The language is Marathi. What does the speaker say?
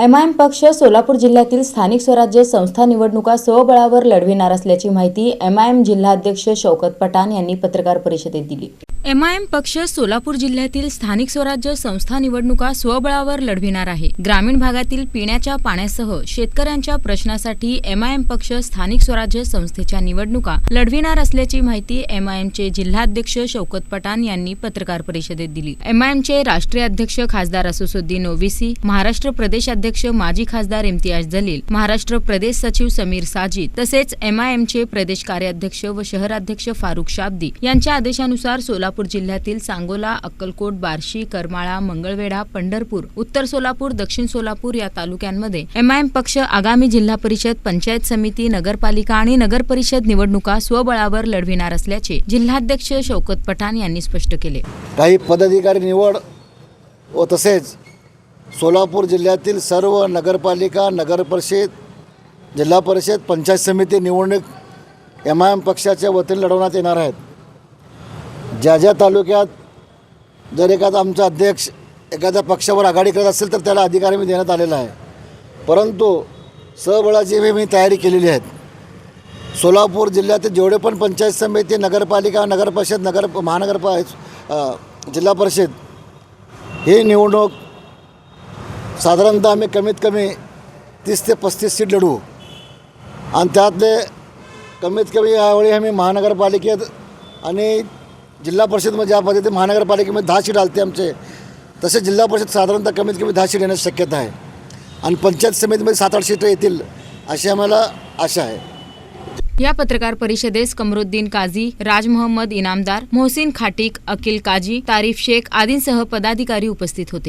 एम आय एम पक्ष सोलापूर जिल्ह्यातील स्थानिक स्वराज्य संस्था निवडणुका स्वबळावर लढविणार असल्याची माहिती एम आय एम जिल्हाध्यक्ष शौकत पठाण यांनी पत्रकार परिषदेत दिली. एम पक्ष सोलापूर जिल्ह्यातील स्थानिक स्वराज्य संस्था निवडणुका स्वबळावर लढविणार आहे. ग्रामीण भागातील पिण्याच्या पाण्यासह शेतकऱ्यांच्या प्रश्नासाठी एम आय एम पक्ष स्थानिक स्वराज्य संस्थेच्या निवडणुका लढविणार असल्याची माहिती एम जिल्हाध्यक्ष शौकत पठाण यांनी पत्रकार परिषदेत दिली. एम आय एमचे राष्ट्रीय अध्यक्ष खासदार असुसुद्दीन ओवीसी महाराष्ट्र प्रदेश अध्यक्ष माजी खासदार इम्तियाज जलील महाराष्ट्र प्रदेश सचिव समीर साजिद तसेच एम आय एमचे प्रदेश कार्याध्यक्ष व शहराध्यक्ष फारुख शाब्दी यांच्या आदेशानुसार सोलापूर जिल्ह्यातील सांगोला अक्कलकोट बार्शी करमाळा मंगळवेढा पंढरपूर उत्तर सोलापूर दक्षिण सोलापूर या तालुक्यांमध्ये एम आय एम पक्ष आगामी जिल्हा परिषद पंचायत समिती नगरपालिका आणि नगर परिषद निवडणुका स्वबळावर लढविणार असल्याचे जिल्हाध्यक्ष शौकत पठाण यांनी स्पष्ट केले. काही पदाधिकारी निवड व तसेच सोलापूर जिल्ह्यातील सर्व नगरपालिका नगरपरिषद जिल्हा परिषद पंचायत समिती निवडणूक एम आय एम पक्षाच्या वतीने लढवण्यात येणार आहेत. ज्या ज्या तालुक्यात जर एखादा आमचा अध्यक्ष एखाद्या पक्षावर आघाडी करत असेल तर त्याला अधिकार मी देण्यात आलेला आहे. परंतु सबळाची मी मी तयारी केलेली आहे सोलापूर जिल्ह्यातील जेवढे पण पंचायत समिती नगरपालिका नगरपरिषद नगर महानगरपा जिल्हा परिषद ही निवडणूक साधारणतः आम्ही कमीत कमी तीस ते पस्तीस सीट लढवू. आणि त्यातले कमीत कमी यावेळी आम्ही महानगरपालिकेत आणि जिल्हा परिषदमध्ये ज्या पद्धती महानगरपालिकेमध्ये दहा सीट आलते आमचे तसे जिल्हा परिषद साधारणतः कमीत कमी दहा सीट येण्याची शक्यता आहे. आणि पंचायत समितीमध्ये सात आठ सीटं येतील अशी आम्हाला आशा आहे. या पत्रकार परिषदेस कमरुद्दीन काझी राज मोहम्मद इनामदार मोहसिन खाटीक अकिल काजी तारीफ शेख आदींसह पदाधिकारी उपस्थित होते.